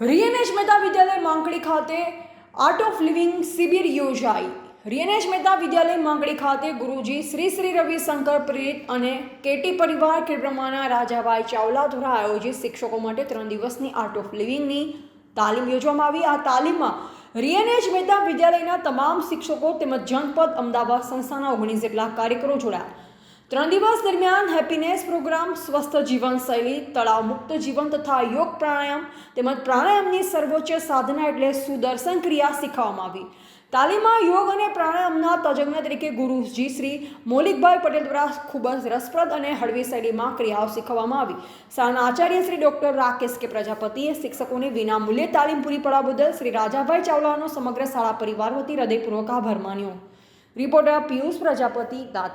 રિયનેશ મહેતા વિદ્યાલય માંકડી ખાતે art of living શિબિર યોજાઈ. રિયનેશ મહેતા વિદ્યાલય માંકડી ખાતે ગુરુજી શ્રી શ્રી રવિશંકર પ્રેરિત અને કેટી પરિવાર કેબ્રમાના રાજાભાઈ ચાવલા દ્વારા આયોજિત શિક્ષકો માટે ત્રણ દિવસની આર્ટ ઓફ લિવિંગની તાલીમ યોજવામાં આવી. આ તાલીમમાં રિયનેશ મહેતા વિદ્યાલયના તમામ શિક્ષકો તેમજ જનપદ અમદાવાદ સંસ્થાના ઓગણીસ જેટલા કાર્યકરો જોડાયા. ત્રણ દિવસ દરમિયાન હેપીનેસ પ્રોગ્રામ, સ્વસ્થ જીવનશૈલી તળાવ મુક્ત જીવન તથા યોગ પ્રાણાયામ તેમજ પ્રાણાયામની સર્વોચ્ચ સાધના એટલે સુદર્શન ક્રિયા શીખવવામાં આવી. તાલીમમાં યોગ અને પ્રાણાયામના તજજ્ઞ તરીકે ગુરુજી શ્રી મૌલિકભાઈ પટેલ દ્વારા ખૂબ જ રસપ્રદ અને હળવી શૈલીમાં ક્રિયાઓ શીખવવામાં આવી. શાળાના આચાર્ય શ્રી ડૉક્ટર રાકેશ કે પ્રજાપતિએ શિક્ષકોને વિના મૂલ્યે તાલીમ પૂરી પાડવા બદલ શ્રી રાજાભાઈ ચાવલાનો સમગ્ર શાળા પરિવાર વતી હૃદયપૂર્વક આભાર માન્યો. રિપોર્ટર પિયુષ પ્રજાપતિ, દાતા